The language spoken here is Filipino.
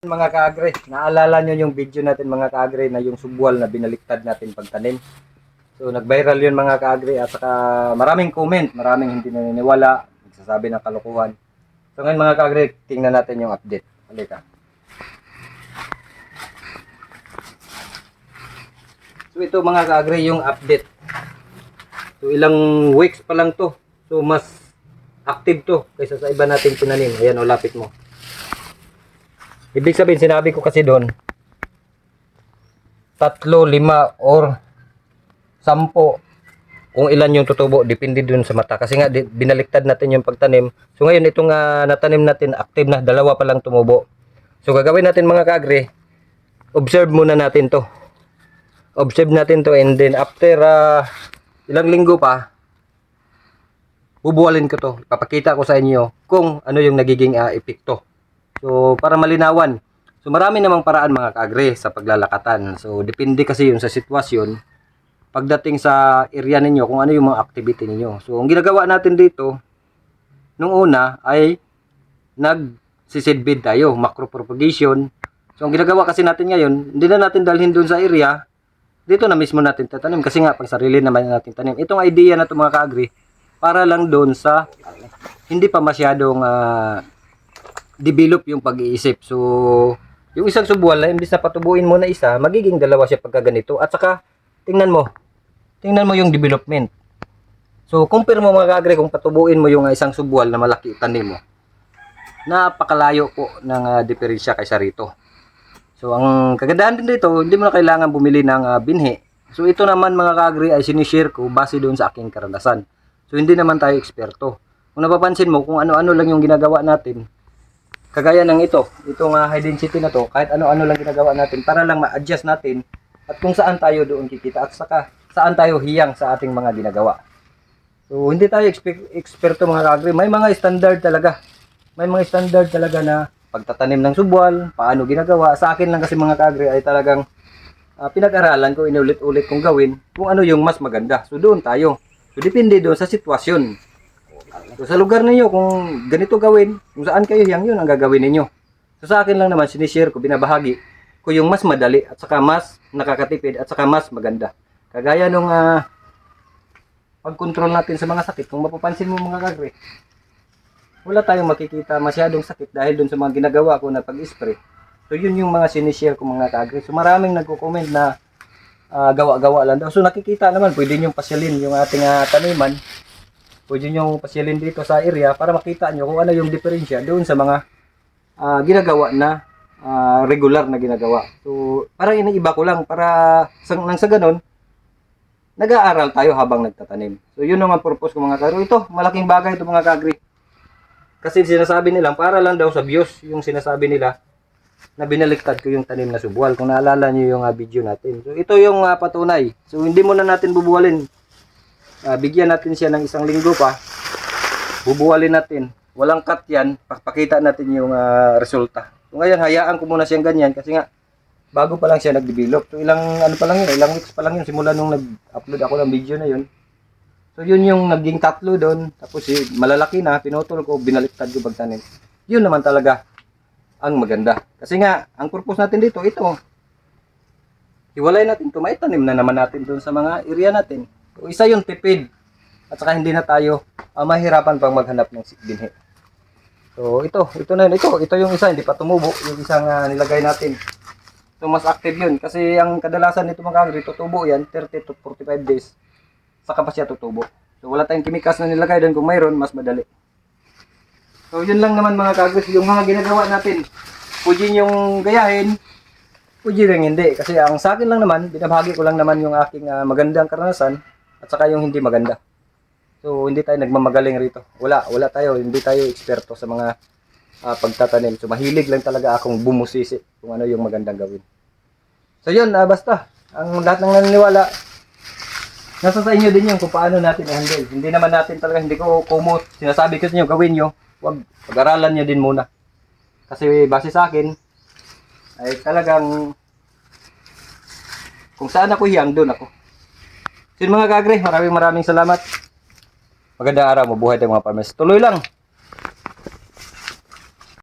Mga kaagre, naalala nyo yung video natin mga kaagre na yung subwal na binaliktad natin pagtanim. So nag-viral yun mga kaagre at saka maraming comment, maraming hindi naniniwala, nagsasabi ng kalokohan. So ngayon mga kaagre, tingnan natin yung update. Halika. So ito mga kaagre yung update. So ilang weeks pa lang to. So mas active to kaysa sa iba nating tinanim. Ayan o, lapit mo. Ibig sabihin, sinabi ko kasi doon, tatlo, lima, or sampo, kung ilan yung tutubo, depende dun sa mata. Kasi nga, binaliktad natin yung pagtanim. So ngayon, itong uh, natanim natin, active na, dalawa pa lang tumubo. So gagawin natin mga kagre, observe muna natin to. Observe natin to and then after uh, ilang linggo pa, bubuwalin ko to. Papakita ko sa inyo kung ano yung nagiging uh, epekto. So, para malinawan. So, marami namang paraan mga kaagre sa paglalakatan. So, depende kasi yun sa sitwasyon. Pagdating sa area ninyo, kung ano yung mga activity ninyo. So, ang ginagawa natin dito, nung una ay nag-seedbed tayo, macro propagation. So, ang ginagawa kasi natin ngayon, hindi na natin dalhin dun sa area, dito na mismo natin tatanim. Kasi nga, pang sarili naman natin tanim. Itong idea na ito mga kaagre, para lang doon sa hindi pa masyadong ah, develop yung pag-iisip. So, yung isang subwal na imbis na patubuin mo na isa, magiging dalawa siya pagka ganito. At saka, tingnan mo. Tingnan mo yung development. So, compare mo mga kagre kung patubuin mo yung isang subwal na malaki tanim mo. Napakalayo po ng uh, diferensya kaysa rito. So, ang kagandahan din dito, hindi mo na kailangan bumili ng ah, binhi. So, ito naman mga kagre ay sinishare ko base doon sa aking karanasan. So, hindi naman tayo eksperto. Kung napapansin mo, kung ano-ano lang yung ginagawa natin, kagaya ng ito, itong uh, high density na to, kahit ano-ano lang ginagawa natin para lang ma-adjust natin at kung saan tayo doon kikita at saka saan tayo hiyang sa ating mga ginagawa. So, hindi tayo expe- eksperto mga kagre. May mga standard talaga. May mga standard talaga na pagtatanim ng subwal, paano ginagawa. Sa akin lang kasi mga kagre ay talagang ah, pinag-aralan ko, inulit-ulit kong gawin kung ano yung mas maganda. So, doon tayo. So, depende doon sa sitwasyon. So, sa lugar ninyo, kung ganito gawin, kung saan kayo hiyang yun ang gagawin ninyo. So, sa akin lang naman, sinishare ko, binabahagi ko yung mas madali at saka mas nakakatipid at saka mas maganda. Kagaya nung ah, pag-control natin sa mga sakit, kung mapapansin mo mga kagre, wala tayong makikita masyadong sakit dahil dun sa mga ginagawa ko na pag-spray. So, yun yung mga sinishare ko mga kagre. So, maraming nagko-comment na ah, gawa-gawa lang daw. So, nakikita naman, pwede nyo pasyalin yung ating ah, taniman pwede nyo pasyalin dito sa area para makita nyo kung ano yung diferensya doon sa mga ah, ginagawa na ah, regular na ginagawa. So, parang iniiba ko lang para sa, nang sa ganun, nag-aaral tayo habang nagtatanim. So, yun ang purpose ko mga kagri. Ito, malaking bagay ito mga kagri. Kasi sinasabi nilang, para lang daw sa views, yung sinasabi nila, na binaliktad ko yung tanim na subwal. Kung naalala nyo yung ah, video natin. So, ito yung ah, patunay. So, hindi mo na natin bubuwalin Ah, bigyan natin siya ng isang linggo pa. Bubuwalin natin. Walang cut yan. Pakita natin yung ah, resulta. So ngayon, hayaan ko muna siyang ganyan kasi nga, bago pa lang siya nag-develop. So ilang, ano pa lang yun, ilang weeks pa lang yun, simula nung nag-upload ako ng video na yun. So yun yung naging tatlo doon. Tapos eh, malalaki na, pinutol ko, binaliktad ko pagtanim. Yun naman talaga ang maganda. Kasi nga, ang purpose natin dito, ito. Hiwalay natin ito, maitanim na naman natin doon sa mga area natin. So, isa yung tipid. At saka hindi na tayo ah, mahirapan pang maghanap ng binhi. So ito, ito na yun. Ito, ito yung isa, hindi pa tumubo. Yung isang ah, nilagay natin. So mas active yun. Kasi ang kadalasan nito mga kagri, tutubo yan, 30 to 45 days. Saka pa siya tutubo. So wala tayong chemicals na nilagay doon. Kung mayroon, mas madali. So yun lang naman mga kagri. Yung mga ginagawa natin, pwede yung gayahin, pwede rin hindi. Kasi ang sa akin lang naman, binabahagi ko lang naman yung aking ah, magandang karanasan at saka yung hindi maganda. So, hindi tayo nagmamagaling rito. Wala, wala tayo. Hindi tayo eksperto sa mga ah, pagtatanim. So, mahilig lang talaga akong bumusisi kung ano yung magandang gawin. So, yun, ah, basta. Ang lahat ng naniniwala, nasa sa inyo din yun kung paano natin i-handle. Hindi naman natin talaga, hindi ko kumot. Sinasabi ko sa inyo, gawin nyo. Huwag, pag-aralan nyo din muna. Kasi base sa akin, ay talagang kung saan ako hiyang, doon ako. Yun mga kagre, maraming maraming salamat. Magandang araw, mabuhay tayong mga farmers. Tuloy lang.